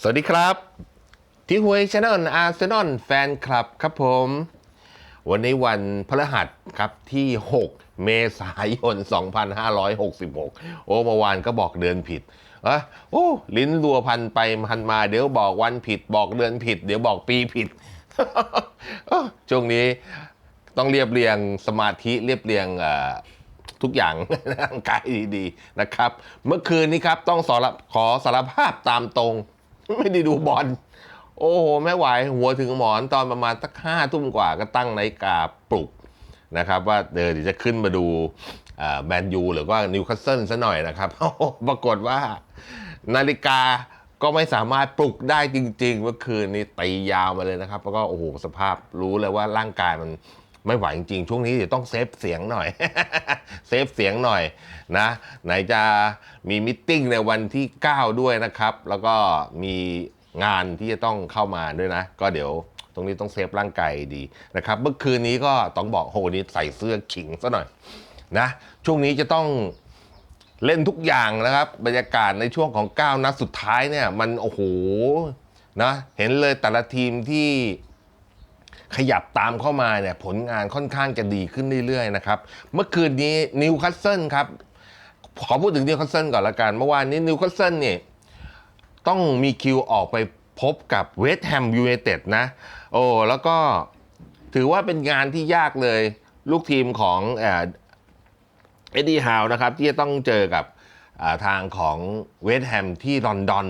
สวัสดีครับ ที่หวยช anel อาร์เซนอลแฟนคลับครับผม วันนี้วันพฤหัสครับที่ 6 เมษายน 2566 โอ้เมื่อวานก็บอกเดือนผิดอะโอ้ลิ้นรัวพันไปพันมาเดี๋ยวบอกวันผิด บอกเดือนผิด เดี๋ยวบอกปีผิดช่วงนี้ต้องเรียบเรียงสมาธิเรียบเรียงทุกอย่างร่างกายดีๆนะครับ เมื่อคืนนี้ครับต้องสารขอสารภาพตามตรง ไม่ได้ดูบอลโอ้โหไม่ไหวหัวถึงหมอนตอนประมาณสักห้าทุ่มกว่าก็ตั้งนาฬิกาปลุกนะครับ ว่าเดี๋ยวจะขึ้นมาดูแมนยูหรือว่านิวคาสเซิลซะหน่อยนะครับโอ้โหปรากฏว่านาฬิกาก็ไม่สามารถปลุกได้จริง ๆ เมื่อคืนนี้ตียาวมาเลยนะครับ แล้วก็โอ้โหสภาพรู้เลยว่าร่างกายมัน ไม่ไหวจริงๆ ช่วงนี้เดี๋ยวต้องเซฟเสียงหน่อย เซฟเสียงหน่อยนะ ไหนจะมีมิทติ้งในวันที่ 9 ด้วยนะครับ แล้วก็มีงานที่จะต้องเข้ามาด้วยนะ ก็เดี๋ยวตรงนี้ต้องเซฟร่างกายดีนะครับ เมื่อคืนนี้ก็ต้องบอกโหวันนี้ใส่เสื้อขิงซะหน่อยนะ ช่วงนี้จะต้องเล่นทุกอย่างนะครับ บรรยากาศในช่วงของ 9 นัดสุดท้ายเนี่ย มันโอ้โหนะเห็นเลยแต่ละทีมที่ ขยับตามเข้ามาเนี่ยผลงานค่อนข้างจะดีขึ้นเรื่อยๆนะครับ เมื่อคืนนี้นิวคาสเซิลครับ ขอพูดถึงนิวคาสเซิลก่อนละกัน เมื่อวานนี้นิวคาสเซิลเนี่ยต้องมีคิวออกไปพบกับเวสต์แฮมยูไนเต็ดนะ โอ้แล้วก็ถือว่าเป็นงานที่ยากเลย ลูกทีมของเอ็ดดี้ฮาวนะครับ ที่จะต้องเจอกับทางของเวสต์แฮมที่ลอนดอน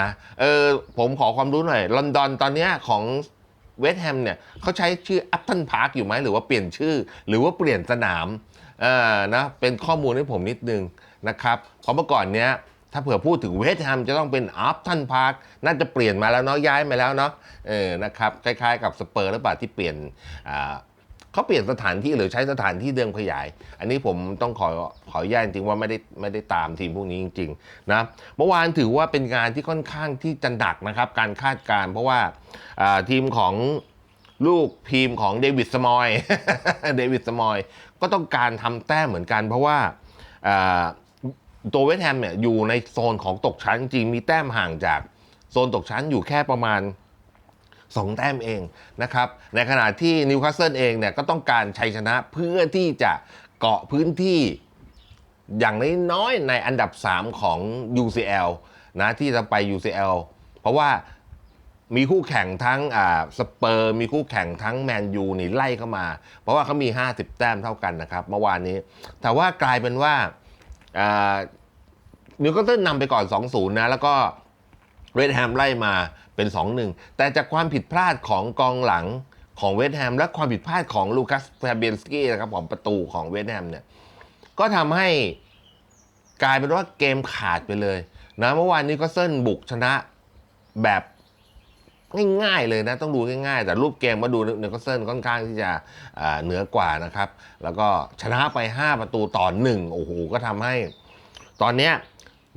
นะเออผมขอความรู้หน่อยลอนดอนตอนเนี้ยของ เวสต์แฮมเนี่ยเขาใช้ชื่ออัพตันพาร์คอยู่ไหมหรือว่าเปลี่ยนชื่อ หรือว่าเปลี่ยนสนามเออนะเป็นข้อมูลให้ผมนิดนึงนะครับเพราะเมื่อก่อนเนี้ยถ้าเผื่อพูดถึงเวสต์แฮมจะต้องเป็นอัพตันพาร์คน่าจะเปลี่ยนมาแล้วเนาะย้ายมาแล้วเนาะเออนะครับคล้ายๆกับสเปอร์หรือเปล่าที่เปลี่ยนอ่า เขาเปลี่ยนสถานที่หรือใช้สถานที่เดิมขยาย อันนี้ผมต้องขอขออนุญาจริงว่าไม่ได้ไม่ได้ตามทีมพวกนี้จริงๆนะเมื่อวานถือว่าเป็นงานที่ค่อนข้างที่จะหนักนะครับ การคาดการ์เพราะว่าทีมของลูกทีมของเดวิดสมอยเดวิดสมอยก็ต้องการทำแต้มเหมือนกัน เพราะว่าตัวเวสแฮมเนี่ยอยู่ในโซนของตกชั้นจริงมีแต้มห่างจากโซนตกชั้นอยู่แค่ประมาณ สองแต้มเองนะครับ ในขณะที่นิวคาสเซิลเองเนี่ยก็ต้องการชัยชนะเพื่อที่จะเกาะพื้นที่อย่างน้อยๆในอันดับ 3 ของ UCL นะที่จะไป UCL เพราะว่ามีคู่แข่งทั้งอ่าสเปอร์มีคู่แข่งทั้งแมนยูนี่ไล่เข้ามา เพราะว่าเขามี 50 แต้มเท่ากันนะครับเมื่อวานนี้ แต่ว่ากลายเป็นว่านิวคาสเซิลนำไปก่อน 2-0 นะ แล้วก็เวสต์แฮมไล่มา เป็น 2-1 แต่จากความผิดพลาดของกองหลังของเวสต์แฮม และความผิดพลาดของลูคัสฟาเบียนสกี้นะครับของประตูของเวสต์แฮมเนี่ยก็ทำให้กลายเป็นว่าเกมขาดไปเลยนะเมื่อวานนี้ก็เซิลบุกชนะแบบง่ายๆเลยนะ ต้องดูง่ายๆ แต่รูปเกมมาดูเนิวคาสเซิลค่อนข้างที่จะเหนือกว่านะครับ แล้วก็ชนะไป 5 ประตูต่อหนึ่งโอ้โหก็ทำให้ ตอนนี้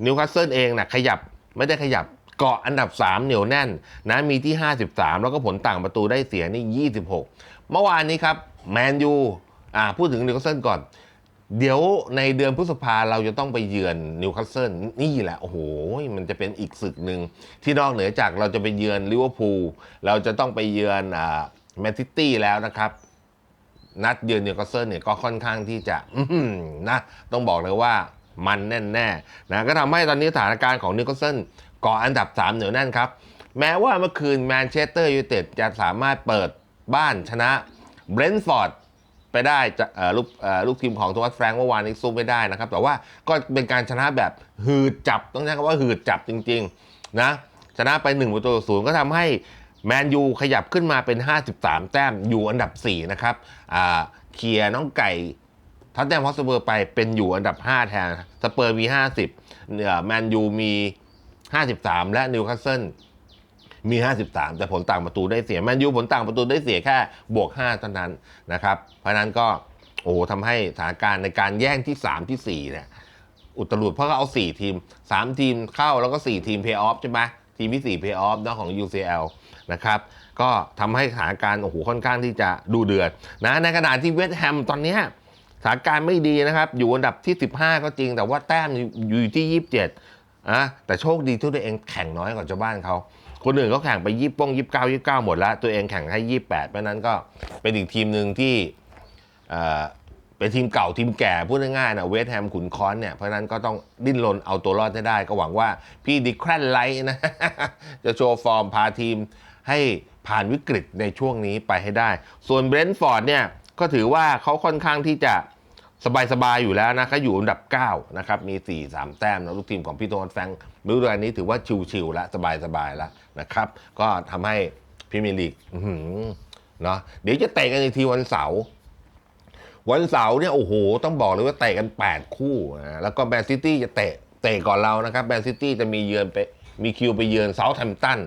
นิวคาสเซิลเองนะขยับไม่ได้ขยับ เกาะอันดับ 3 เหนียวแน่นนะมีที่ 53 แล้วก็ผลต่างประตูได้เสียนี่ 26 เมื่อวานนี้ครับแมนยูอ่าพูดถึงนิวคาสเซิลก่อน เดี๋ยวในเดือนพฤษภาเราจะต้องไปเยือนนิวคาสเซิลนี่แหละ โอ้โห มันจะเป็นอีกศึกหนึ่งที่นอกเหนือจากเราจะไปเยือนลิเวอร์พูลเราจะต้องไปเยือนอ่าแมนซิตี้แล้วนะครับ นัดเยือนนิวคาสเซิลเนี่ยก็ค่อนข้างที่จะนะต้องบอกเลยว่ามันแน่นแน่ๆนะก็ทำให้ตอนนี้สถานการณ์ของนิวคาสเซิล กาะอันดับ 3 เหนียวแน่นครับ แม้ว่าเมื่อคืนแมนเชสเตอร์ยูไนเต็ดจะสามารถเปิดบ้านชนะเบรนท์ฟอร์ดไปได้จะลูกลูกทีมของโทมัสแฟรงค์เมื่อวานนี้สู้ไม่ได้นะครับ แต่ว่าก็เป็นการชนะแบบหืดจับต้องใช้คำว่าหืดจับจริงๆนะชนะไป1ประตูต่อศูนย์ก็ทำให้แมนยูขยับขึ้นมาเป็น 53 แต้มอยู่อันดับ 4 นะครับเคลียร์น้องไก่ทัตแต้มฮอสเปอร์ไปเป็นอยู่อันดับ 5 แทนสเปอร์มี 50เนี่ยแมนยูมี 53 และนิวคาสเซิลมี 53 แต่ผลต่างประตูได้เสียแมนยูผลต่างประตูได้เสียแค่บวก 5 เท่านั้นนะครับ เพราะนั้นก็โอ้โหทำให้สถานการณ์ในการแย่งที่ 3 ที่ 4 เนี่ย อุตลุดเพราะเขาเอา 4 ทีม 3 ทีมเข้าแล้วก็ 4 ทีมเพย์ออฟใช่ไหมทีมที่ 4 เพย์ออฟนะของ UCL นะครับ ก็ทำให้สถานการณ์โอ้โหค่อนข้างที่จะดูเดือดนะในขณะที่เวสต์แฮมตอนนี้สถานการณ์ไม่ดีนะครับ อยู่อันดับที่ 15 ก็จริง แต่ว่าแต้มอยู่ที่ 27 อะแต่โชคดีที่ตัวเองแข่งน้อยกว่าชาวบ้านเขาคนอื่นเขาแข่งไปยี่ป้งยี่เก้ายี่เก้าหมดแล้ว ตัวเองแข่งให้ยี่แปดเพราะนั้นก็เป็นอีกทีมหนึ่งที่เอ่อเป็นทีมเก่าทีมแก่พูดง่ายๆนะเวสแฮมขุนค้อนเนี่ยเพราะฉะนั้นก็ต้องดิ้นรนเอาตัวรอดให้ได้ ก็หวังว่าพี่ดิแครนไลท์นะ จะโชว์ฟอร์มพาทีมให้ผ่านวิกฤตในช่วงนี้ไปให้ได้ ส่วนเบรนท์ฟอร์ดเนี่ยก็ถือว่าเขาค่อนข้างที่จะ สบายๆอยู่แล้วนะเขาอยู่อันดับ 9 นะครับ มี 4 3 แต้มนะลูกทีมของพี่โทนแฟงค์ฤดูกาลนี้ถือว่าชิวๆแล้วสบายๆแล้วนะครับ ก็ทำให้พรีเมียร์ลีกเนาะเดี๋ยวจะเตะกันอีกทีวันเสาร์วันเสาร์เนี่ยโอ้โห ต้องบอกเลยว่าเตะกัน 8 คู่นะแล้วก็แมนซิตี้จะเตะเตะก่อนเรานะครับแมนซิตี้จะมีเยือนไปมีคิวไปเยือนเซาท์แฮมป์ตัน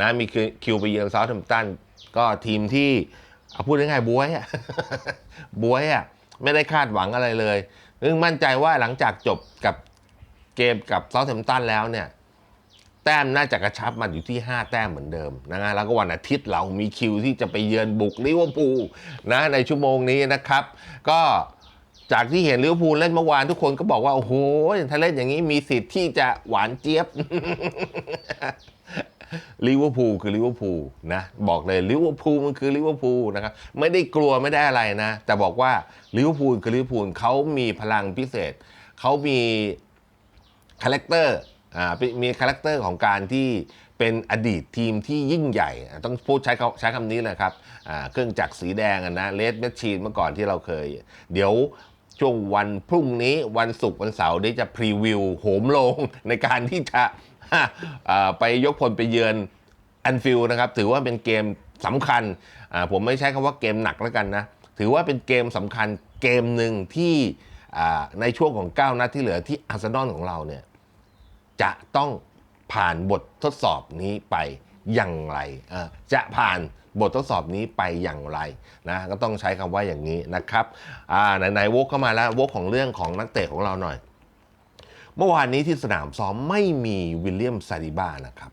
นะมีคิวไปเยือนเซาท์แฮมป์ตันก็ทีมที่เอาพูดง่ายๆบวยอะบวยอะ ไม่ได้คาดหวังอะไรเลยซึ่งมั่นใจว่าหลังจากจบกับเกมกับเซาท์แฮมป์ตันแล้วเนี่ย แต้มน่าจะกระชับมาอยู่ที่ 5 แต้มเหมือนเดิมนะฮะแล้วก็วันอาทิตย์เรามีคิวที่จะไปเยือนบุกลิเวอร์พูลนะในชั่วโมงนี้นะครับ ก็จากที่เห็นลิเวอร์พูลเล่นเมื่อวานทุกคนก็บอกว่า โอ้โหถ้าเล่นอย่างนี้มีสิทธิ์ที่จะหวานเจี๊ยบ ลิเวอร์พูลคือลิเวอร์พูลนะบอกเลยลิเวอร์พูลมันคือลิเวอร์พูลนะครับไม่ได้กลัวไม่ได้อะไรนะ แต่บอกว่าลิเวอร์พูลคือลิเวอร์พูลเขามีพลังพิเศษเขามีคาแรคเตอร์อ่ามีคาแรคเตอร์ของการที่เป็นอดีตทีมที่ยิ่งใหญ่ ต้องพูดใช้คำใช้คำนี้เลยครับอ่าเครื่องจักรสีแดงนะเลดแมชชีนเมื่อก่อนที่เราเคย เดี๋ยวช่วงวันพรุ่งนี้วันศุกร์วันเสาร์นี้จะพรีวิวโหมลงในการที่จะ ไปยกพลไปเยือนแอนฟิลนะครับถือว่าเป็นเกมสำคัญ ผมไม่ใช้คำว่าเกมหนักแล้วกันนะ ถือว่าเป็นเกมสำคัญเกมหนึ่งที่ในช่วงของ 9 นัดที่เหลือที่อาร์เซนอลของเราเนี่ยจะต้องผ่านบททดสอบนี้ไปอย่างไร จะผ่านบททดสอบนี้ไปอย่างไรนะก็ต้องใช้คำว่าอย่างนี้นะครับอ่าไหนๆวกเข้ามาแล้ววกของเรื่องของนักเตะของเราหน่อย เมื่อวานนี้ที่สนามซ้อมไม่มีวิลเลียมซาดิบ้านะครับ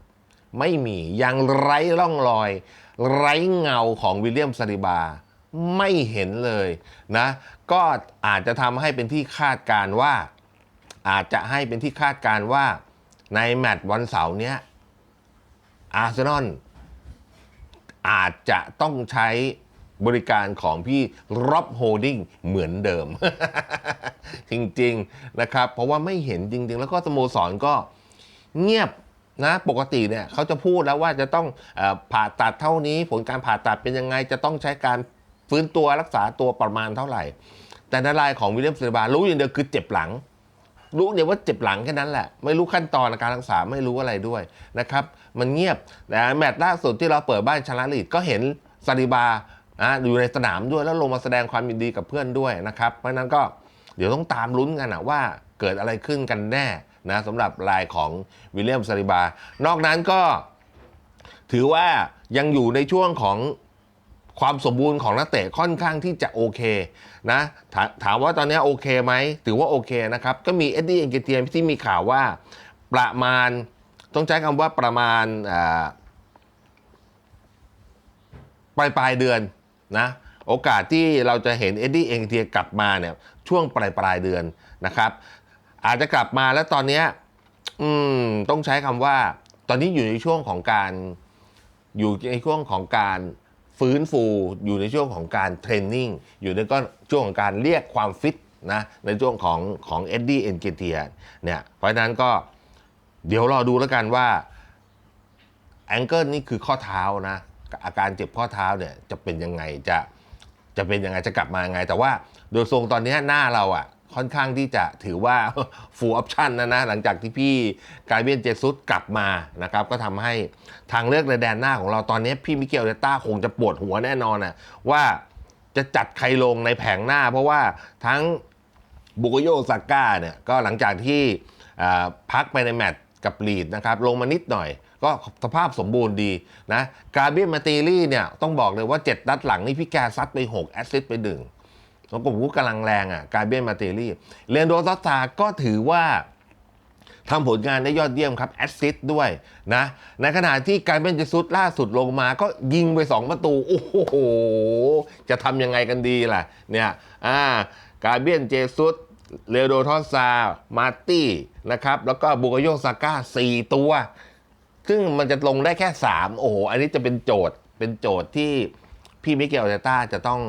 ไม่มียังไร้ร่องรอย ไร้เงาของวิลเลียมซาดิบาไม่เห็นเลยนะ ก็อาจจะทำให้เป็นที่คาดการว่า อาจจะให้เป็นที่คาดการว่าในแมตช์วันเสาร์เนี้ยอาร์เซนอลอาจจะต้องใช้ บริการของพี่ร็อบโฮดิ้งเหมือนเดิม จริงๆนะครับ เพราะว่าไม่เห็นจริง ๆ แล้วก็สโมสรก็เงียบนะปกติเนี่ยเขาจะพูดแล้วว่าจะต้องอผ่าตัดเท่านี้ ผลการผ่าตัดเป็นยังไง จะต้องใช้การฟื้นตัวรักษาตัวประมาณเท่าไหร่ แต่ในรายของวิลเลียมซิลบารู้อย่างเดียวคือเจ็บหลัง รู้เดียว่าเจ็บหลังแค่นั้นแหละ ไม่รู้ขั้นตอนการรักษาไม่รู้อะไรด้วยนะครับ มันเงียบแต่แมตช์ล่าสุดที่เราเปิดบ้านชนะลีดก็เห็นซาดิบา นะอยู่ในสนามด้วยแล้วลงมาแสดงความยินดีกับเพื่อนด้วยนะครับเพราะนั้นก็เดี๋ยวต้องตามลุ้นกันนะว่าเกิดอะไรขึ้นกันแน่นะสำหรับรายของวิลเลียมซาดิบา นอกนั้นก็ถือว่ายังอยู่ในช่วงของความสมบูรณ์ของนักเตะค่อนข้างที่จะโอเคนะถาถามว่าตอนนี้โอเคไหมถือว่าโอเคนะครับ ก็มีเอ็ดดี้เอ็นเกเทียมที่มีข่าวว่าประมาณต้องใช้คำว่าประมาณปลายปลายเดือน นะโอกาสที่เราจะเห็นเอ็ดดี้เอ็นเทียกลับมาเนี่ยช่วงปลายปลายเดือนนะครับอาจจะกลับมาแล้วตอนนี้อืมต้องใช้คำว่า ตอนนี้อยู่ในช่วงของการอยู่ในช่วงของการฟื้นฟูอยู่ในช่วงของการเทรนนิ่งอยู่ในก็ช่วงของการเรียกความฟิตนะในช่วงของของเอ็ดดี้เอ็นเกเทียเนี่ยเพราะฉะนั้นก็เดี๋ยวรอดูแล้วกันว่าแองเกิลนี่คือข้อเท้านะ อาการเจ็บข้อเท้าเนี่ยจะเป็นยังไงจะจะเป็นยังไงจะกลับมายังไง แต่ว่าโดยทรงตอนนี้หน้าเราอะค่อนข้างที่จะถือว่า full option นะนะ หลังจากที่พี่กายเบียนเจซุสกลับมานะครับ ก็ทำให้ทางเลือกในแดนหน้าของเราตอนนี้พี่มิเกลเดต้าคงจะปวดหัวแน่นอนนะว่าจะจัดใครลงในแผงหน้า เพราะว่าทั้งบุกโยซาก้าเนี่ยก็หลังจากที่พักไปในแมตช์กับลีดนะครับ ลงมานิดหน่อย ก็สภาพสมบูรณ์ดีนะกาเบียมาตีลี่เนี่ยต้องบอกเลยว่า 7 นัดหลังนี่พี่แกซัดไป 6 แอสซิสต์ไปหนึ่งแล้วก็ผมกำลังแรงอะกาเบียมาเตอรี่เรนโดซัสตาก็ถือว่าทำผลงานได้ยอดเยี่ยมครับ แอสซิสต์ด้วยนะ ในขณะที่การเบียนเจซุสล่าสุดลงมาก็ยิงไป 2 ประตู โอ้โห จะทำยังไงกันดีล่ะ เนี่ยอ่าการเบียนเจซุสเลโดทอสซา มาร์ตี้นะครับ แล้วก็บุกโยซาก้าสี่ตัว ซึ่งมันจะลงได้แค่ 3 โอ้โห อันนี้จะเป็นโจทย์ เป็นโจทย์ที่พี่มิเกลเตต้าจะต้อง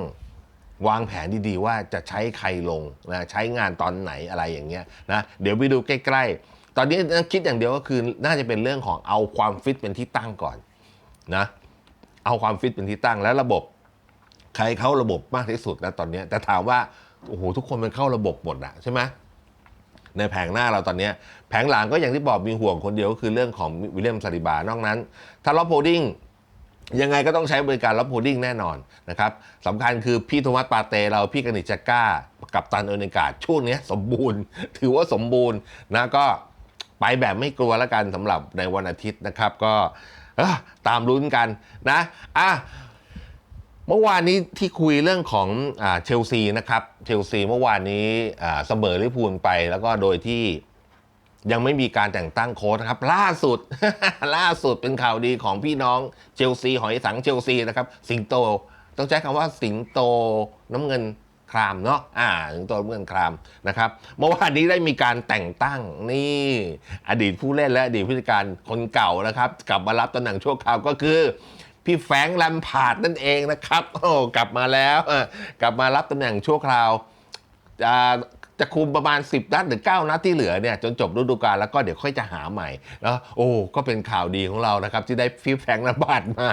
วางแผนดีๆ ว่าจะใช้ใครลงนะใช้งานตอนไหนอะไรอย่างเงี้ยนะเดี๋ยวไปดูใกล้ๆ ตอนนี้คิดอย่างเดียวก็คือน่าจะเป็นเรื่องของเอาความฟิตเป็นที่ตั้งก่อนนะเอาความฟิตเป็นที่ตั้งแล้วระบบ ใครเข้าระบบมากที่สุดนะตอนนี้แต่ถามว่าโอ้โหทุกคนมันเข้าระบบหมดอะใช่ไหม ในแผงหน้าเราตอนนี้ แผงหลังก็อย่างที่บอกมีห่วงคนเดียวก็คือเรื่องของวิลเลียมซาลิบานอกนั้น ถ้าล็อบโพดิ้งยังไงก็ต้องใช้บริการล็อบโพดิ้งแน่นอนนะครับสำคัญคือพี่โทมัสปาเต เราพี่กนิจจาก้า กับตันเอเนกาดช่วงนี้สมบูรณ์ ถือว่าสมบูรณ์นะก็ไปแบบไม่กลัวแล้วกันสำหรับในวันอาทิตย์นะครับ ก็ตามลุ้นกันนะอะ เมื่อวานนี้ที่คุยเรื่องของเชลซีนะครับเชลซีเมื่อวานนี้เสมอลิพูลไป แล้วก็โดยที่ยังไม่มีการแต่งตั้งโค้ชนะครับ ล่าสุด ล่าสุดเป็นข่าวดีของพี่น้องเชลซีหอยสังเชลซีนะครับ สิงโต ต้องใช้คำว่าสิงโตน้ำเงินครามเนาะอ่าสิงโตน้ำเงินครามนะครับเมื่อวานนี้ได้มีการแต่งตั้งนี่ อดีตผู้เล่นและอดีตผู้จัดการคนเก่านะครับ กลับมารับตำแหน่งชั่วคราวก็คือ พี่แฟงค์แลมพาดนั่นเองนะครับโอ้กลับมาแล้วกลับมารับตำแหน่งชั่วคราวจะจะคุมประมาณ 10 นัดหรือ 9 นัดที่เหลือเนี่ยจนจบฤดูกาลแล้วก็เดี๋ยวค่อยจะหาใหม่แล้วโอ้ก็เป็นข่าวดีของเรานะครับ ที่ได้พี่แฟงค์แลมพาดมา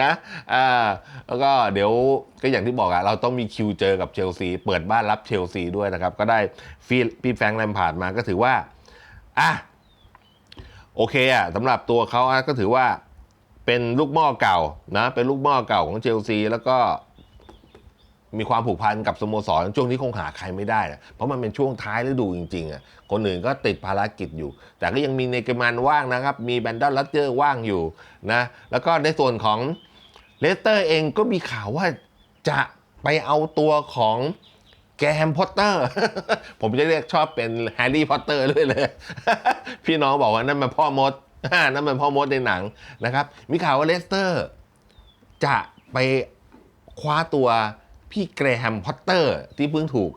นะอ่าแล้วก็เดี๋ยวก็อย่างที่บอกอะเราต้องมีคิวเจอกับเชลซี เปิดบ้านรับเชลซีด้วยนะครับ ก็ได้ฟีพี่แฟงแลมพาดมาก็ถือว่า อะ โอเคอะสำหรับตัวเขาก็ถือว่า เป็นลูกหม้อเก่านะ เป็นลูกหม้อเก่าของเชลซีแล้วก็มีความผูกพันกับสโมสรช่วงนี้คงหาใครไม่ได้นะเพราะมันเป็นช่วงท้ายฤดูจริงๆอะคนอื่นก็ติดภารกิจอยู่ แต่ก็ยังมีเนกอร์แมนว่างนะครับ มีแบนดอนลัตเจอร์ว่างอยู่นะแล้วก็ในส่วนของเลสเตอร์เองก็มีข่าวว่าจะไปเอาตัวของแกรแฮมพอตเตอร์ ผมจะเรียกชอบเป็นแฮร์รี่พอตเตอร์ด้วยเลย พี่น้องบอกว่านั่นมันพ่อมด นั่นมันพ่อมดในหนังนะครับ มีข่าวว่าเลสเตอร์ จะไปคว้าตัวพี่แกรแฮมพอตเตอร์ ที่เพิ่งถูก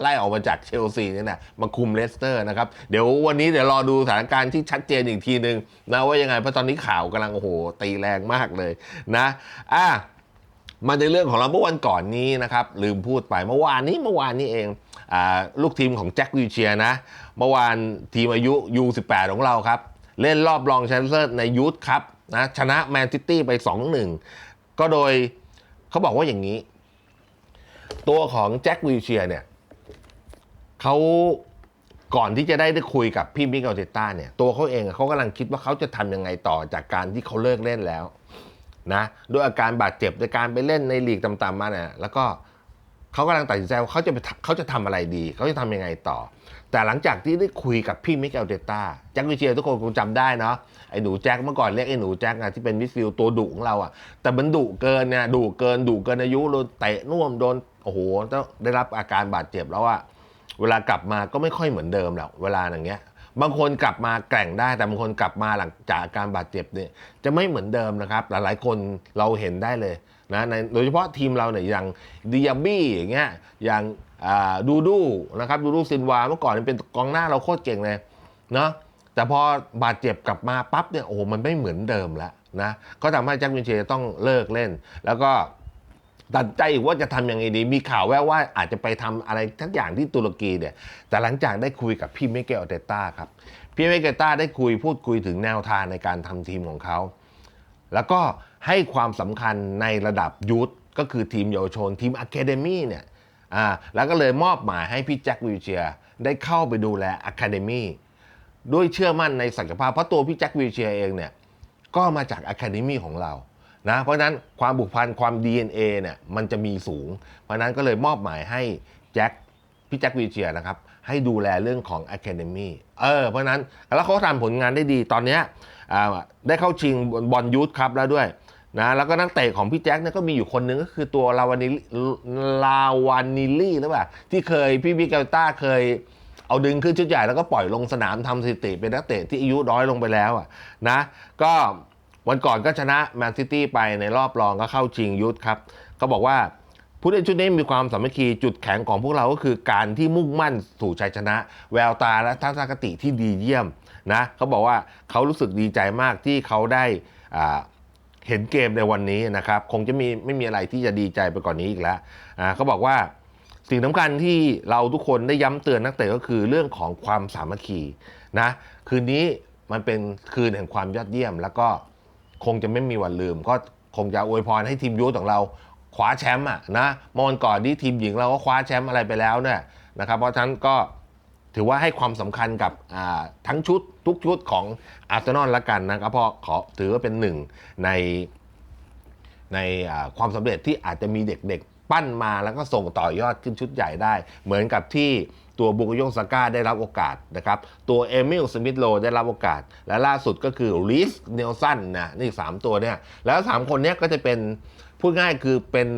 ไล่ออกมาจากเชลซีเนี่ยนะมาคุมเลสเตอร์นะครับ เดี๋ยววันนี้เดี๋ยวรอดูสถานการณ์ที่ชัดเจนอีกทีหนึ่งนะว่ายังไง เพราะตอนนี้ข่าวกำลังโอ้โห ตีแรงมากเลยนะอะมาในเรื่องของเราเมื่อวันก่อนนี้นะครับ ลืมพูดไปเมื่อวานนี้เมื่อวานนี้เองอลูกทีมของแจ็ควิเชียนะ เมื่อวานทีมอายุ U18 ของเราครับ เล่นรอบรองแชมเปี้ยนส์ในยูทครับนะชนะแมนซิตี้ไป 2-1 ก็โดยเขาบอกว่าอย่างนี้ ตัวของแจ็ควิลเชียเนี่ยเขาก่อนที่จะได้ได้คุยกับพี่มิเกลเตต้าเนี่ยตัวเขาเองเขากำลังคิดว่าเขาจะทำยังไงต่อจากการที่เขาเลิกเล่นแล้วนะด้วยอาการบาดเจ็บในการไปเล่นในลีกต่ำๆมาเนี่ยแล้วก็ เขากำลังตัดสินใจว่าเขาจะไปเขาจะทำอะไรดี เขาจะทำยังไงต่อ แต่หลังจากที่ได้คุยกับพี่มิเกลเตต้าแจ็ควิเชียทุกคนคงจำได้เนาะไอ้หนูแจ็คเมื่อก่อนเรียกไอ้หนูแจ็คอะที่เป็นมิดฟิลด์ตัวดุของเราอะแต่มันดุเกินเนี่ยดุเกินดุเกินอายุโดนเตะน่วมโดนโอ้โหต้องได้รับอาการบาดเจ็บแล้วอะเวลากลับมาก็ไม่ค่อยเหมือนเดิมแล้วเวลาอย่างเงี้ยบางคนกลับมาแกร่งได้แต่บางคนกลับมาหลังจากอาการบาดเจ็บเนี่ยจะไม่เหมือนเดิมนะครับ หลายๆคนเราเห็นได้เลย นะในโดยเฉพาะทีมเราเนี่ยอย่างดิอาบี้อย่างเงี้ยอย่างดูดูนะครับดูดูซินวาเมื่อก่อนเป็นกองหน้าเราโคตรเก่งเลยเนาะแต่พอบาดเจ็บกลับมาปั๊บเนี่ยโอ้มันไม่เหมือนเดิมแล้วนะก็ทำให้แจ็ควินเชต้องเลิกเล่น แล้วก็ตัดใจอีกว่าจะทำยังไงดี มีข่าวแว่วว่าอาจจะไปทำอะไรทั้งอย่างที่ตุรกีเนี่ย แต่หลังจากได้คุยกับพี่มิเกลเตต้าครับ พี่มิเกลเตต้าได้คุยพูดคุยถึงแนวทางในการทำทีมของเขา แล้วก็ ให้ความสำคัญในระดับยูทธก็คือทีมเยาวชนทีมอะคาเดมี่เนี่ยอ่าแล้วก็เลยมอบหมายให้พี่แจ็ควิลเชียร์ได้เข้าไปดูแลอะคาเดมี่ด้วยเชื่อมั่นในศักยภาพเพราะตัวพี่แจ็ควิลเชียร์เองเนี่ยก็มาจากอะคาเดมี่ของเรานะเพราะนั้นความผูกพันความ DNA เนี่ยมันจะมีสูง เพราะนั้นก็เลยมอบหมายให้แจ็คพี่แจ็ควีเชียร์นะครับ ให้ดูแลเรื่องของ Academy เออเพราะนั้นแล้วเขาทำผลงานได้ดีตอนนี้อ่าได้เข้าชิงบอลยูทครับแล้วด้วย นะแล้วก็นักเตะของพี่แจ็คเนี่ยก็มีอยู่คนหนึงก็คือตัวลาวานิลาวานิลี่หรือเปล่าที่เคยพี่วิกาต้าเคยเอาดึงขึ้นชุดใหญ่แล้วก็ปล่อยลงสนามทำสถิติเป็นนักเตะที่อายุน้อยลงไปแล้วอะนะก็วันก่อนก็ชนะแมนซิตี้ไปในรอบรองก็เข้าชิงยุทธครับเขาบอกว่าผู้เล่นชุดนี้มีความสามัคคีจุดแข็งของพวกเราก็คือการที่มุ่งมั่นสู่ชัยชนะ แววตาและทัศนคติที่ดีเยี่ยมนะเขาบอกว่าเขารู้สึกดีใจมากที่เขาได้อ่า เห็นเกมในวันนี้นะครับ คงจะมีไม่มีอะไรที่จะดีใจไปกว่อนนี้อีกแล้วเขาบอกว่าสิ่งสำคัญที่เราทุกคนได้ย้ำเตือนนักเตะก็คือเรื่องของความสามัคคีนะคืนนี้มันเป็นคืนแห่งความยอดเยี่ยม แล้วก็คงจะไม่มีวันลืม ก็คงจะอวยพรให้ทีมยูของเราคว้าแชมป์อะนะเมอวันก่อนที่ทีมหญิงเราก็คว้าแชมป์อะไรไปแล้วเนี่ยนะครับเพราะฉะนั้นก็ ถือว่าให้ความสำคัญกับทั้งชุดทุกชุดของอาร์เซนอลละกันนะครับเพราะขอถือว่าเป็นหนึ่งในในความสำเร็จที่อาจจะมีเด็กๆ ปั้นมาแล้วก็ส่งต่อยอดขึ้นชุดใหญ่ได้ เหมือนกับที่ตัวบุกยงซาก้าได้รับโอกาสนะครับ ตัวเอมิลสมิธโลได้รับโอกาส และล่าสุดก็คือลิสเนลสันนะนี่สามตัวเนี่ย แล้วสามคนเนี้ยก็จะเป็นพูดง่ายคือเป็น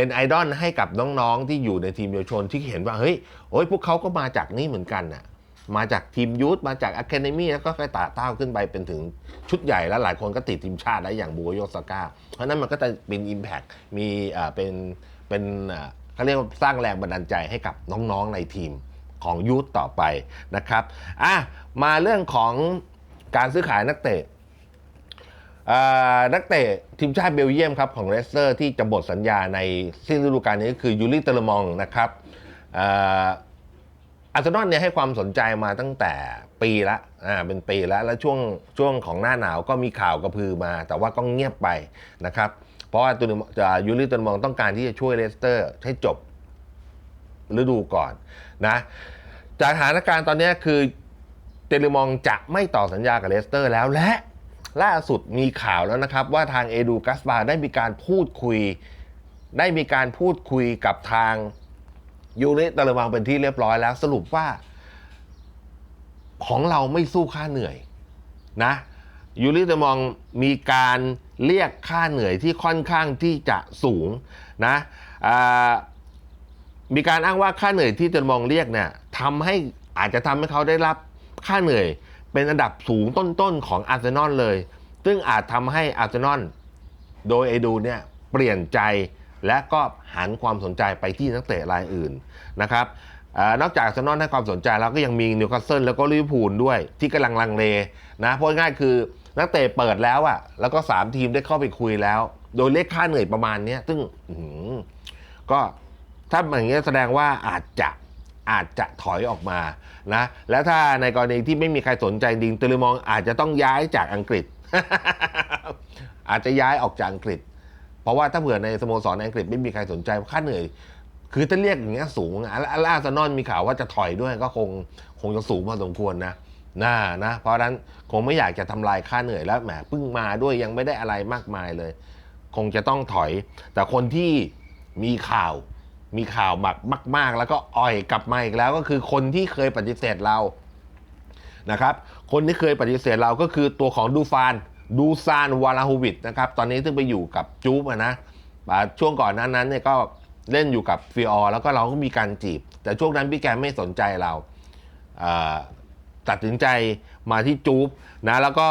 เป็นไอดอลให้กับน้องๆที่อยู่ในทีมเยาวชนที่เห็นว่าเฮ้ยโอ้ยพวกเขาก็มาจากนี่เหมือนกันน่ะมาจากทีมยูทมาจากอะคาเดมี่แล้วก็ค่อยต่าเต้าขึ้นไปเป็นถึงชุดใหญ่แล้วหลายคนก็ติดทีมชาติแล้วอย่างบูโยสก้า เพราะนั้นมันก็จะเป็น Impact มีอ่าเป็นเป็นอ่าเขาเรียกว่าสร้างแรงบันดาลใจให้กับน้องๆในทีมของยูทต่อไปนะครับอะมาเรื่องของการซื้อขายนักเตะ นักเตะทีมชาติเบลเยียมครับของเลสเตอร์ที่จะหมดสัญญาในสิ้นฤดูกาลนี้ก็คือยูริเตอร์มองนะครับอาร์เซนอลเนี่ยให้ความสนใจมาตั้งแต่ปีละอ่าเป็นปีล้วแล้วช่วงช่วงของหน้าหนาวก็มีข่าวกระพือมา แต่ว่าก็เงียบไปนะครับ เพราะว่าตัวยูริเตอร์มองต้องการที่จะช่วยเลสเตอร์ให้จบฤดูก่อนนะจากสถานการณ์ตอนนี้คือเตลิมองจะไม่ต่อสัญญากับเลสเตอร์แล้วและ ล่าสุดมีข่าวแล้วนะครับ ว่าทางเอดูกัสบาได้มีการพูดคุย ได้มีการพูดคุยกับทางยูริตะเลมังเป็นที่เรียบร้อยแล้ว สรุปว่า ของเราไม่สู้ค่าเหนื่อยนะยูริตะเลมังมีการเรียกค่าเหนื่อยที่ค่อนข้างที่จะสูงนะมีการอ้างว่าค่าเหนื่อยที่เตนมองเรียกเนี่ยทำให้อาจจะทำให้เขาได้รับค่าเหนื่อย เป็นอันดับสูงต้นๆของอาร์เซนอลเลย ซึ่งอาจทำให้อาร์เซนอลโดยเอดูเนี่ยเปลี่ยนใจและก็หันความสนใจไปที่นักเตะรายอื่นนะครับอนอกจากอาร์เซนอลให้ความสนใจแล้วก็ยังมีนิวคาสเซิลแล้วก็ลิเวอร์พูลด้วย ที่กำลังลังเลนะเพราะง่ายคือนักเตะเปิดแล้วอะแล้วก็สามทีมได้เข้าไปคุยแล้ว โดยเรียกค่าเหนื่อยประมาณนี้ซึ่งก็ถ้าอย่างนี้แสดงว่าอาจจะ อาจจะถอยออกมานะแล้วถ้าในกรณีที่ไม่มีใครสนใจดิงเตลิมองอาจจะต้องย้ายจากอังกฤษ อาจจะย้ายออกจากอังกฤษ เพราะว่าถ้าเผื่อในสโมสรอังกฤษไม่มีใครสนใจค่าเหนื่อย คือถ้าเรียกอย่างเงี้ยสูงอะแล้วอาร์เซนอลมีข่าวว่าจะถอยด้วยก็คงคงจะสูงพอสมควรนะน่านะเพราะนั้นคงไม่อยากจะทำลายค่าเหนื่อยแล้วแหมเพิ่งมาด้วยยังไม่ได้อะไรมากมายเลย คงจะต้องถอย แต่คนที่มีข่าว มีข่าวแบบมาก ๆ แล้วก็อ่อยกลับมาอีกแล้วก็คือคนที่เคยปฏิเสธเรานะครับ คนที่เคยปฏิเสธเราก็คือตัวของดูฟานดูซานวาลาฮูวิดนะครับ ตอนนี้ซึ่งไปอยู่กับจูบนะช่วงก่อนนั้นนั้นเนี่ยก็เล่นอยู่กับฟิออแล้วก็เราก็มีการจีบ แต่ช่วงนั้นพี่แกไม่สนใจเราตัดสินใจมาที่จูบนะแล้วก็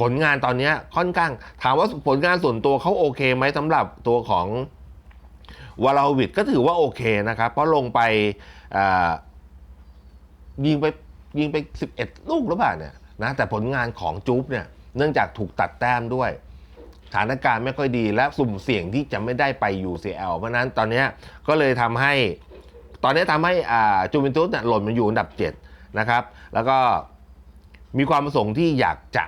ผลงานตอนนี้ค่อนข้าง ถามว่าผลงานส่วนตัวเขาโอเคไหมสำหรับตัวของ วาลาวิดก็ถือว่าโอเคนะครับ เพราะลงไปยิงไปยิงไป 11 ลูกหรือเปล่าเนี่ยนะแต่ผลงานของจู๊บเนี่ยเนื่องจากถูกตัดแต้มด้วยสถานการณ์ไม่ค่อยดีและสุ่มเสี่ยงที่จะไม่ได้ไป UCL เพราะนั้นตอนนี้ก็เลยทำให้ ตอนนี้ทำให้จูเวนตุสเนี่ยหล่นมาอยู่อันดับ 7 นะครับ แล้วก็มีความประสงค์ที่อยากจะ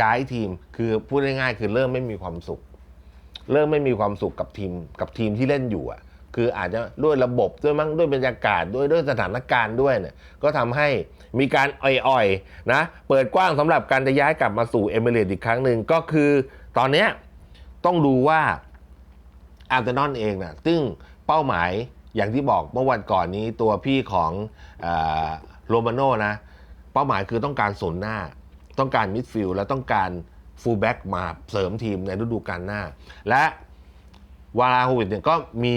ย้ายทีม คือพูดง่ายๆคือเริ่มไม่มีความสุข เริ่มไม่มีความสุขกับทีมกับทีมที่เล่นอยู่อะคืออาจจะด้วยระบบด้วยมั้งด้วยบรรยากาศด้วยด้วยสถานการณ์ด้วยเนี่ยก็ทำให้มีการอ่อยๆนะเปิดกว้างสำหรับการจะย้ายกลับมาสู่เอมิเรตอีกครั้งหนึ่งก็คือตอนเนี้ต้องดูว่าอาร์เซนอลเองนะซึ่งเป้าหมายอย่างที่บอกเมื่อวันก่อนนี้ตัวพี่ของโรมาโน่นะ เป้าหมายคือต้องการศูนย์หน้า ต้องการมิดฟิลด์และต้องการ ฟูลแบ็กมาเสริมทีมในฤดูกาลหน้า และวาลาโฮวิดเนี่ยก็มี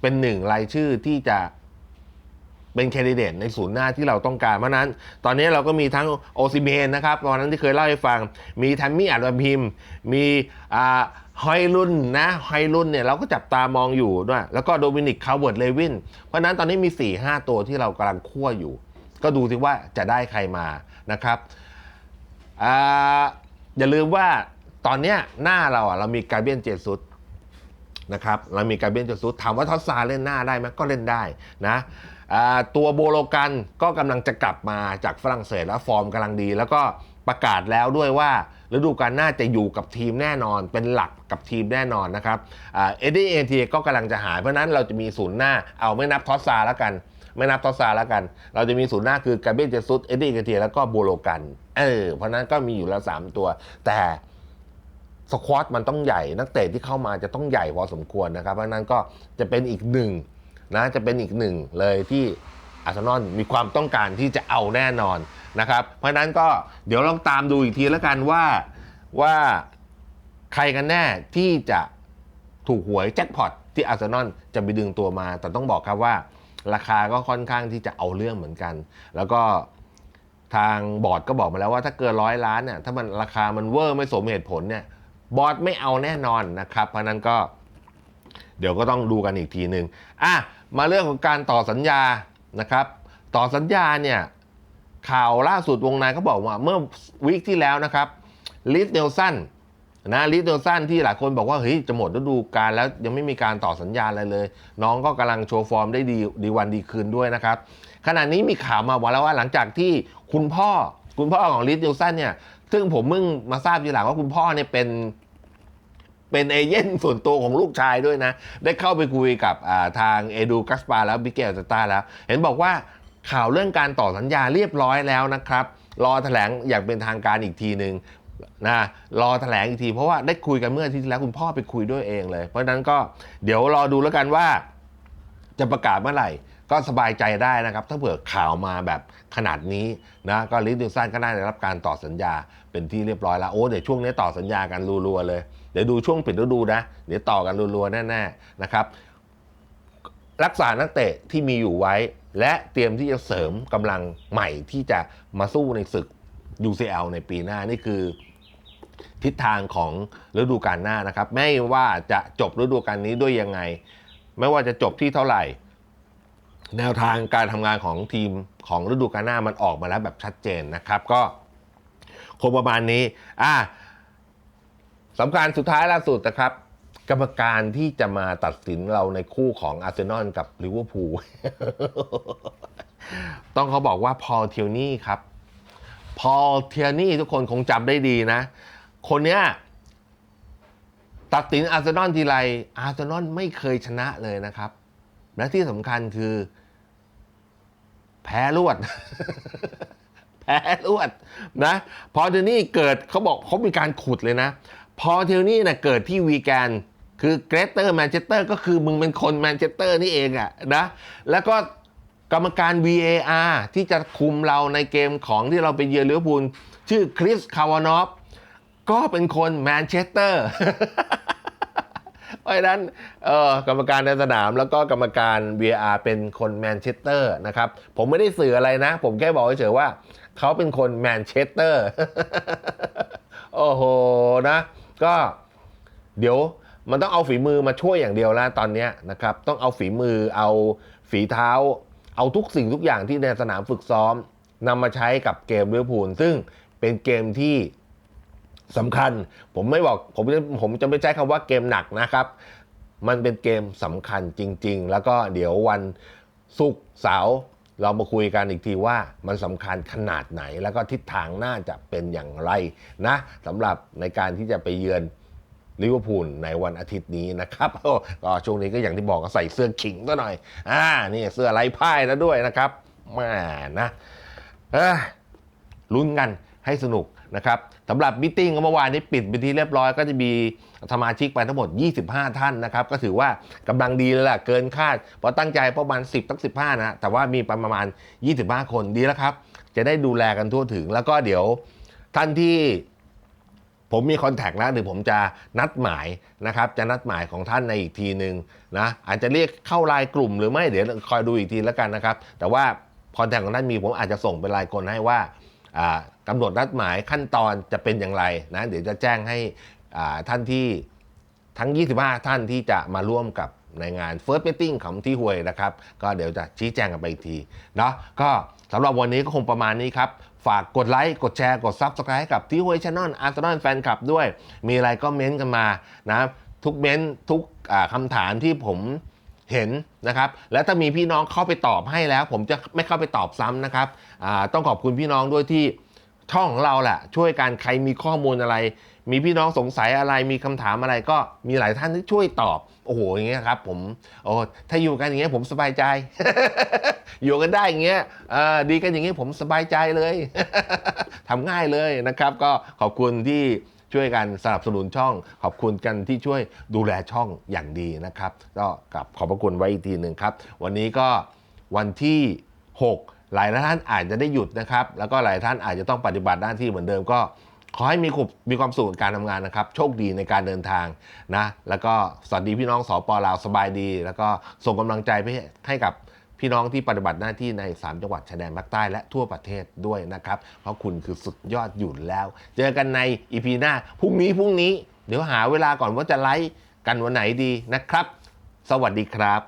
เป็นหนึ่งรายชื่อที่จะเป็นแคนดิเดตในศูนย์หน้าที่เราต้องการ เพราะนั้น ตอนนี้เราก็มีทั้งโอซิเมนนะครับตอนนั้นที่เคยเล่าให้ฟัง มีทัมมี่อัดวพิมพ์มีฮอยลุนนะฮอยลุนเนี่ยเราก็จับตามองอยู่ด้วย แล้วก็โดมินิกคาวเวิร์ดเลวิน เพราะฉะนั้นตอนนี้มี 4-5 ตัวที่เรากำลังคั่วอยู่ ก็ดูสิว่าจะได้ใครมานะครับ อย่าลืมว่าตอนเนี้ยหน้าเราอะเรามีกาเบียนเจซุสนะครับเรามีกาเบียนเจซุสถามว่าทอสซาเล่นหน้าได้ไหมก็เล่นได้นะตัวโบโลกันก็กำลังจะกลับมาจากฝรั่งเศสแล้วฟอร์มกำลังดี แล้วก็ประกาศแล้วด้วยว่าฤดูกาลหน้าจะอยู่กับทีมแน่นอน เป็นหลักกับทีมแน่นอนนะครับเอ็ดดี้เอทีก็กำลังจะหายเพราะฉะนั้นเราจะมีศูนย์หน้าเอาไม่นับทอสซาแล้วกัน ไม่นับทอซาแล้วกัน เราจะมีศูนย์หน้าคือกาเบียเจซุสเอ็ดดี้เทียแล้วก็โบโลกัน เออ เพราะนั้นก็มีอยู่แล้วสามตัว แต่สควอตมันต้องใหญ่ นักเตะที่เข้ามาจะต้องใหญ่พอสมควรนะครับ เพราะนั้นก็จะเป็นอีกหนึ่งนะจะเป็นอีกหนึ่งเลยที่อาร์เซนอลมีความต้องการที่จะเอาแน่นอนนะครับ เพราะนั้นก็เดี๋ยวลองตามดูอีกทีแล้วกันว่าว่าใครกันแน่ที่จะถูกหวยแจ็คพอตที่อาร์เซนอลจะไปดึงตัวมา แต่ต้องบอกครับว่า ราคาก็ค่อนข้างที่จะเอาเรื่องเหมือนกัน แล้วก็ทางบอร์ดก็บอกมาแล้วว่าถ้าเกินร้อยล้านเนี่ยถ้ามันราคามันเวอร์ไม่สมเหตุผลเนี่ยบอร์ดไม่เอาแน่นอนนะครับ เพราะนั้นก็เดี๋ยวก็ต้องดูกันอีกทีหนึ่งอะมาเรื่องของการต่อสัญญานะครับ ต่อสัญญาเนี่ยข่าวล่าสุดวงในเขาบอกว่าเมื่อวีคที่แล้วนะครับลิสเนลสัน นะลิสเนลสันที่หลายคนบอกว่าเฮ้ยจะหมดฤดูกาลแล้วยังไม่มีการต่อสัญญาอะไรเลย น้องก็กำลังโชว์ฟอร์มได้ดีดีวันดีคืนด้วยนะครับขณะนี้มีข่าวมาบอกแล้วว่าหลังจากที่คุณพ่อคุณพ่อของลิสเนลสันเนี่ยซึ่งผมเพิ่งมาทราบทีหลังว่าคุณพ่อเนี่ยเป็นเป็นเอเย่นส่วนตัวของลูกชายด้วยนะ ได้เข้าไปคุยกับาทางเอดูกัสปาแล้วบิเกลสตาแล้ว เห็นบอกว่าข่าวเรื่องการต่อสัญญาเรียบร้อยแล้วนะครับ รอแถลงอย่างเป็นทางการอีกทีหนึ่ง นะรอแถลงอีกที เพราะว่าได้คุยกันเมื่ออาทิตย์ที่แล้วคุณพ่อไปคุยด้วยเองเลย เพราะฉะนั้นก็เดี๋ยวรอดูแล้วกันว่า จะประกาศเมื่อไหร่ ก็สบายใจได้นะครับ ถ้าเผื่อข่าวมาแบบขนาดนี้นะก็ลิสดิวสันก็ได้รับการต่อสัญญาเป็นที่เรียบร้อยแล้วโอ้เดี๋ยวช่วงนี้ต่อสัญญากันรัวๆเลยเดี๋ยวดูช่วงปิดฤดูนะ เดี๋ยวต่อกันรัวๆแน่ๆนะครับ รักษานักเตะที่มีอยู่ไว้ และเตรียมที่จะเสริมกำลังใหม่ที่จะมาสู้ในศึก UCL ในปีหน้านี่คือ ทิศทางของฤดูกาลหน้านะครับ ไม่ว่าจะจบฤดูกาลนี้ด้วยยังไง ไม่ว่าจะจบที่เท่าไหร่ แนวทางการทำงานของทีมของฤดูกาลหน้ามันออกมาแล้วแบบชัดเจนนะครับ ก็คงประมาณนี้ อะสำคัญสุดท้ายล่าสุดนะครับกรรมการที่จะมาตัดสินเราในคู่ของอาร์เซนอลกับลิเวอร์พูลต้องเขาบอกว่าพอลเทียนี่ครับ พอลเทียนี่ทุกคนคงจำได้ดีนะ คนเนี้ยตัดสินอาร์เซนอลทีไรอาร์เซนอลไม่เคยชนะเลยนะครับ และที่สำคัญคือ แพ้รวด แพ้รวดนะ พอเทลนี่เกิดเขาบอกเขามีการขุดเลยนะ พอเทลนี่นะเกิดที่วีแกนคือเกรเตอร์แมนเชสเตอร์ก็คือมึงเป็นคนแมนเชสเตอร์นี่เองอะนะ แล้วก็กรรมการ VAR ที่จะคุมเราในเกมของที่เราไปเยือนลิเวอร์พูลชื่อคริสคาวานอฟ ก็เป็นคนแมนเชสเตอร์ เพราะฉะนั้นกรรมการในสนามแล้วก็กรรมการ VR เป็นคนแมนเชสเตอร์นะครับ ผมไม่ได้สื่ออะไรนะ ผมแค่บอกเฉยๆว่า เขาเป็นคนแมนเชสเตอร์ โอ้โหนะ ก็เดี๋ยวมันต้องเอาฝีมือมาช่วยอย่างเดียวแล้วตอนนี้นะครับ ต้องเอาฝีมือเอาฝีเท้า เอาทุกสิ่งทุกอย่างที่ในสนามฝึกซ้อมนำมาใช้กับเกมลิเวอร์พูลซึ่งเป็นเกมที่ สำคัญ ผมไม่บอกผมจะผมจะไม่ใช้คำว่าเกมหนักนะครับ มันเป็นเกมสำคัญจริง ๆ แล้วก็เดี๋ยววันศุกร์เสาร์เรามาคุยกันอีกทีว่ามันสำคัญขนาดไหน แล้วก็ทิศทางน่าจะเป็นอย่างไรนะสำหรับในการที่จะไปเยือนลิเวอร์พูลในวันอาทิตย์นี้นะครับก็ช่วงนี้ก็อย่างที่บอกก็ใส่เสื้อขิงซะหน่อย อ่า นี่เสื้อไร้พ่ายแล้วด้วยนะครับแม่นะเอ้ยลุ้นกัน ให้สนุกนะครับสำหรับมิทติ้งเมื่อวานนี้ปิดไปที่เรียบร้อยก็จะมีสมาชิกไปทั้งหมด 25 ท่านนะครับ ก็ถือว่ากำลังดีเลยล่ะ เกินคาด เพราะตั้งใจประมาณ 10ตั้ง15 นะ แต่ว่ามีประมาณ 25 คนดีแล้วครับ จะได้ดูแลกันทั่วถึง แล้วก็เดี๋ยวท่านที่ผมมีคอนแทคแล้วเดี๋ยวผมจะนัดหมายนะครับ จะนัดหมายของท่านในอีกทีหนึ่งนะอาจจะเรียกเข้าไลน์กลุ่มหรือไม่เดี๋ยวคอยดูอีกทีแล้วกันนะครับ แต่ว่าคอนแทคของท่านมีผมอาจจะส่งเป็นรายคนให้ว่า กำหนดนัดหมายขั้นตอนจะเป็นอย่างไรนะเดี๋ยวจะแจ้งให้ท่านที่ทั้ง 25 ท่านที่จะมาร่วมกับในงาน First Meeting ของที่ห่วยนะครับ ก็เดี๋ยวจะชี้แจงกันไปอีกทีเนาะก็สำหรับวันนี้ก็คงประมาณนี้ครับ ฝากกดไลค์กดแชร์กด Subscribe ให้กับที่ห่วยช anel อาร์ n น l แฟนคลับด้วย มีอะไรก็เม้นต์กันมานะทุกเม้นต์ทุกคำถามที่ผม เห็นนะครับ แล้วถ้ามีพี่น้องเข้าไปตอบให้แล้ว ผมจะไม่เข้าไปตอบซ้ำนะครับต้องขอบคุณพี่น้องด้วยที่ช่องของเราแหละช่วยกันใครมีข้อมูลอะไร มีพี่น้องสงสัยอะไรมีคำถามอะไรก็มีหลายท่านที่ช่วยตอบ โอ้โหอย่างเงี้ยครับ ผมโอ้ถ้าอยู่กันอย่างเงี้ยผมสบายใจ อยู่กันได้อย่างเงี้ยดีกันอย่างเงี้ยผมสบายใจเลยทำง่ายเลยนะครับ ก็ขอบคุณที่ ช่วยกันสนับสนุนช่อง ขอบคุณกันที่ช่วยดูแลช่องอย่างดีนะครับ ก็กลับขอบพระคุณไว้อีกทีหนึ่งครับ วันนี้ก็วันที่ 6 หลายท่านอาจจะได้หยุดนะครับ แล้วก็หลายท่านอาจจะต้องปฏิบัติหน้าที่เหมือนเดิมก็ขอให้มีมีความสุขกับการทำงานนะครับ โชคดีในการเดินทางนะ แล้วก็สวัสดีพี่น้องสปลาวสบายดี แล้วก็ส่งกำลังใจไปให้กับ พี่น้องที่ปฏิบัติหน้าที่ใน 3 จังหวัดชายแดนภาคใต้และทั่วประเทศด้วยนะครับ เพราะคุณคือสุดยอดอยู่แล้ว เจอกันในอีพีหน้าพรุ่งนี้พรุ่งนี้ เดี๋ยวหาเวลาก่อนว่าจะไลฟ์กันวันไหนดีนะครับ สวัสดีครับ